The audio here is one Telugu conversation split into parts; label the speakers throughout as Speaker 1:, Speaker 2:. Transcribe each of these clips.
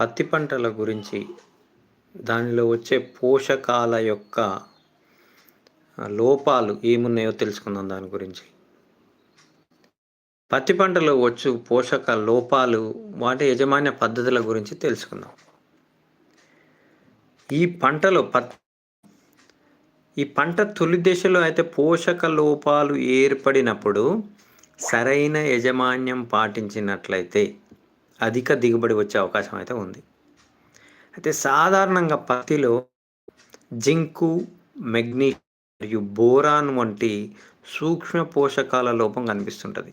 Speaker 1: పత్తి పంటల గురించి దానిలో వచ్చే పోషకాల యొక్క లోపాలు ఏమున్నాయో తెలుసుకుందాం దాని గురించి. పత్తి పంటలో వచ్చు పోషక లోపాలు వాటి యజమాన్య పద్ధతుల గురించి తెలుసుకుందాం. ఈ పంటలో పత్ ఈ పంట తొలి దశలో అయితే పోషక లోపాలు ఏర్పడినప్పుడు సరైన యజమాన్యం పాటించినట్లయితే అధిక దిగుబడి వచ్చే అవకాశం అయితే ఉంది. అయితే సాధారణంగా పత్తిలో జింకు మెగ్నీ మరియు బోరాన్ వంటి సూక్ష్మ పోషకాల లోపం కనిపిస్తుంటుంది.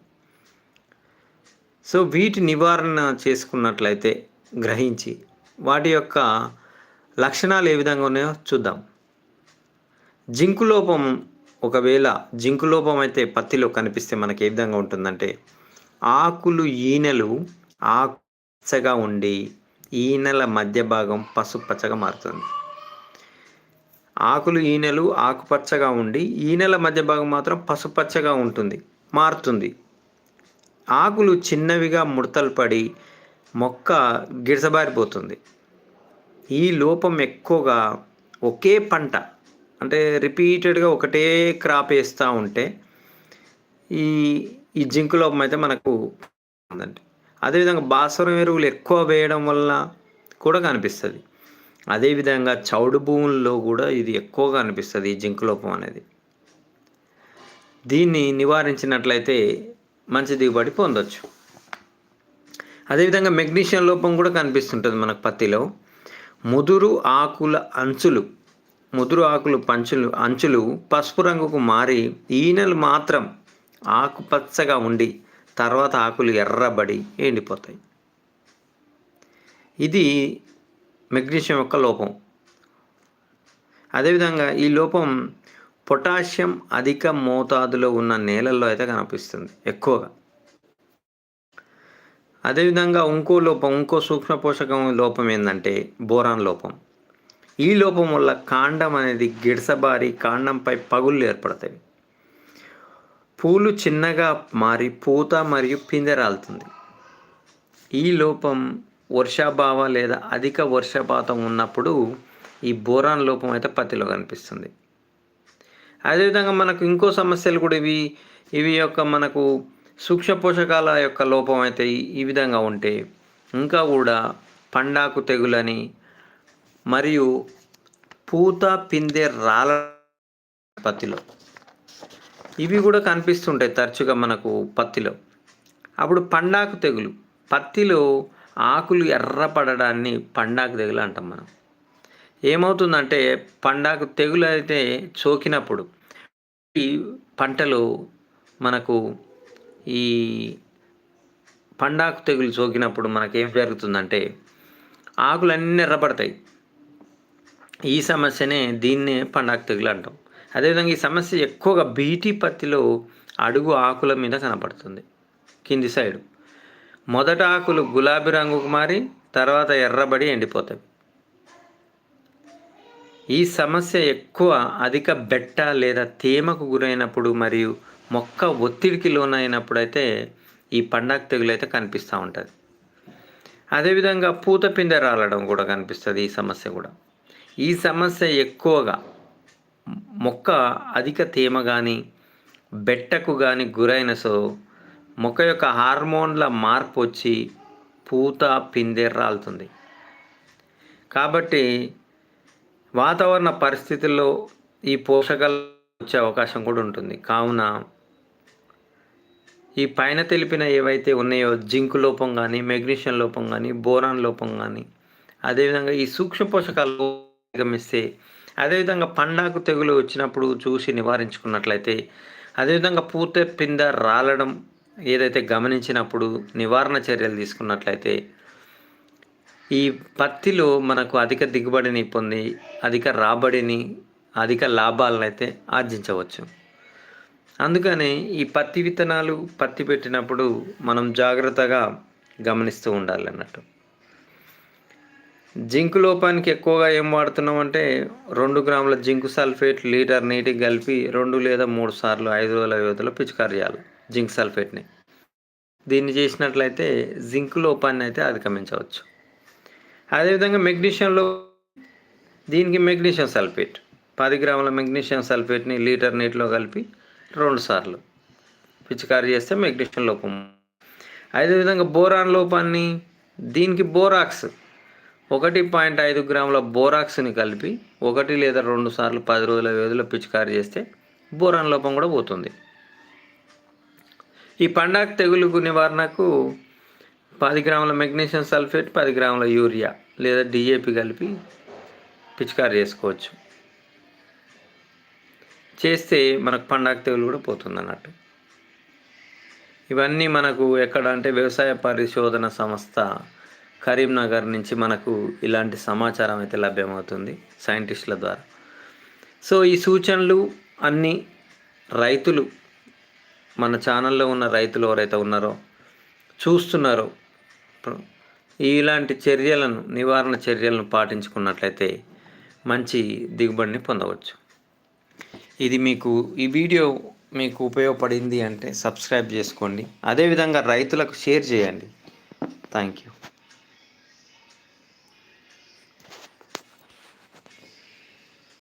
Speaker 1: సో వీటి నివారణ చేసుకున్నట్లయితే గ్రహించి వాటి యొక్క లక్షణాలు ఏ విధంగా ఉన్నాయో చూద్దాం. జింకు లోపం ఒకవేళ జింకు లోపం అయితే పత్తిలో కనిపిస్తే మనకి ఏ విధంగా ఉంటుందంటే ఆకులు ఈనెలు ఆకుపచ్చగా ఉండి ఈనెల మధ్య భాగం పసుపచ్చగా మారుతుంది. ఆకులు ఈనెలు ఆకుపచ్చగా ఉండి ఈనెల మధ్య భాగం మాత్రం పసుపచ్చగా ఉంటుంది మారుతుంది. ఆకులు చిన్నవిగా ముడతలు పడి మొక్క గిరసబారిపోతుంది. ఈ లోపం ఎక్కువగా ఒకే పంట అంటే రిపీటెడ్గా ఒకటే క్రాప్ వేస్తూ ఉంటే ఈ ఈ జింకు లోపం అయితే మనకు ఉందండి. అదేవిధంగా భాస్వరం ఎరువులు ఎక్కువ వేయడం వల్ల కూడా కనిపిస్తుంది. అదేవిధంగా చౌడు భూముల్లో కూడా ఇది ఎక్కువగా అనిపిస్తుంది ఈ జింక్ లోపం అనేది. దీన్ని నివారించినట్లయితే మంచి దిగుబడి పొందొచ్చు. అదేవిధంగా మెగ్నీషియం లోపం కూడా కనిపిస్తుంటుంది మనకు పత్తిలో. ముదురు ఆకుల అంచులు ముదురు ఆకులు పంచులు అంచులు పసుపు రంగుకు మారి ఈనెలు మాత్రం ఆకుపచ్చగా ఉండి తర్వాత ఆకులు ఎర్రబడి ఎండిపోతాయి. ఇది మెగ్నీషియం యొక్క లోపం. అదేవిధంగా ఈ లోపం పొటాషియం అధిక మోతాదులో ఉన్న నేలల్లో అయితే కనిపిస్తుంది ఎక్కువగా. అదేవిధంగా ఇంకో లోపం ఇంకో సూక్ష్మ పోషకం లోపం ఏంటంటే బోరాన్ లోపం. ఈ లోపం వల్ల కాండం అనేది గిడసబారి కాండంపై పగుళ్ళు ఏర్పడతాయి. పూలు చిన్నగా మారి పూత మరియు పిందెరాలుతుంది ఈ లోపం వర్షాభావ లేదా అధిక వర్షపాతం ఉన్నప్పుడు ఈ బోరాన్ లోపం అయితే పత్తిలో కనిపిస్తుంది. అదేవిధంగా మనకు ఇంకో సమస్యలు కూడా ఇవి. ఇవి యొక్క మనకు సూక్ష్మ పోషకాల యొక్క లోపం అయితే ఈ విధంగా ఉంటే ఇంకా కూడా పండాకు తెగులని మరియు పూత పిందె రాల పత్తిలో ఇవి కూడా కనిపిస్తుంటాయి తరచుగా మనకు పత్తిలో. అప్పుడు పండాకు తెగులు. పత్తిలో ఆకులు ఎర్రపడడాన్ని పండాకు తెగులు అంటాం మనం. ఏమవుతుందంటే పండాకు తెగులు అయితే సోకినప్పుడు ఈ పంటలో మనకు ఈ పండాకు తెగులు సోకినప్పుడు మనకేం జరుగుతుందంటే ఆకులన్నీ ఎర్రపడతాయి. ఈ సమస్యనే దీన్నే పండాకు తెగులు అంటాం. అదేవిధంగా ఈ సమస్య ఎక్కువగా బీటీ పత్తిలో అడుగు ఆకుల మీద కనపడుతుంది. కింది సైడు. మొదట ఆకులు గులాబీ రంగుకు మారి తర్వాత ఎర్రబడి ఎండిపోతాయి. ఈ సమస్య ఎక్కువ అధిక బెట్ట లేదా తేమకు గురైనప్పుడు మరియు మొక్క ఒత్తిడికి లోనైనప్పుడు అయితే ఈ పండాకు తెగులు అయితే కనిపిస్తూ ఉంటుంది. అదేవిధంగా పూత పిందె రాలడం కూడా కనిపిస్తుంది ఈ సమస్య కూడా. ఈ సమస్య ఎక్కువగా మొక్క అధిక తేమ కానీ బెట్టకు కానీ గురైన సో మొక్క యొక్క హార్మోన్ల మార్పు వచ్చి పూత పిందె రాలుతుంది. కాబట్టి వాతావరణ పరిస్థితుల్లో ఈ పోషకాలు వచ్చే అవకాశం కూడా ఉంటుంది. కావున ఈ పైన తెలిపిన ఏవైతే ఉన్నాయో జింక్ లోపం కానీ మెగ్నీషియం లోపం కానీ బోరాన్ లోపం కానీ అదేవిధంగా ఈ సూక్ష్మ పోషకాలు గమిస్తే అదేవిధంగా పండాకు తెగులు వచ్చినప్పుడు చూసి నివారించుకున్నట్లయితే అదేవిధంగా పూత పింద రాలడం ఏదైతే గమనించినప్పుడు నివారణ చర్యలు తీసుకున్నట్లయితే ఈ పత్తిలో మనకు అధిక దిగుబడిని పొంది అధిక రాబడిని అధిక లాభాలను అయితే ఆర్జించవచ్చు. అందుకని ఈ పత్తి విత్తనాలు పత్తి పెట్టినప్పుడు మనం జాగ్రత్తగా గమనిస్తూ ఉండాలి అన్నట్టు జింక్ లోపానికి ఎక్కువగా ఏం వాడుతున్నాం అంటే రెండు గ్రాముల జింక్ సల్ఫేట్ లీటర్ నీటికి కలిపి రెండు లేదా మూడు సార్లు ఐదు రోజుల వ్యవధిలో పిచికారి చేయాలి జింక్ సల్ఫేట్ని. దీన్ని చేసినట్లయితే జింక్ లోపాన్ని అయితే అధిగమించవచ్చు. అదేవిధంగా మెగ్నీషియంలో దీనికి మెగ్నీషియం సల్ఫేట్ పది గ్రాముల మెగ్నీషియం సల్ఫేట్ని లీటర్ నీటిలో కలిపి రెండు సార్లు పిచికారీ చేస్తే మెగ్నీషియం లోపం. అదేవిధంగా బోరాన్ లోపాన్ని దీనికి బోరాక్స్ ఒకటి పాయింట్ ఐదు గ్రాముల బోరాక్స్ని కలిపి ఒకటి లేదా రెండు సార్లు పది రోజుల వ్యవధిలో పిచికారీ చేస్తే బోరాన్ లోపం కూడా పోతుంది. ఈ పండాక్ తెగులుకు నివారణకు పది గ్రాముల మెగ్నీషియం సల్ఫేట్ పది గ్రాముల యూరియా లేదా డిఏపి కలిపి పిచికారీ చేసుకోవచ్చు. చేస్తే మనకు పండాక తెగులు కూడా పోతుంది అన్నట్టు ఇవన్నీ మనకు ఎక్కడ అంటే వ్యవసాయ పరిశోధన సంస్థ కరీంనగర్ నుంచి మనకు ఇలాంటి సమాచారం అయితే లభ్యమవుతుంది సైంటిస్టుల ద్వారా. సో ఈ సూచనలు అన్నీ రైతులు మన ఛానల్లో ఉన్న రైతులు ఎవరైతే ఉన్నారో చూస్తున్నారో ఇలాంటి చర్యలను నివారణ చర్యలను పాటించుకున్నట్లయితే మంచి దిగుబడిని పొందవచ్చు. ఇది మీకు ఈ వీడియో మీకు ఉపయోగపడింది అంటే సబ్స్క్రైబ్ చేసుకోండి. అదేవిధంగా రైతులకు షేర్ చేయండి. Thank you.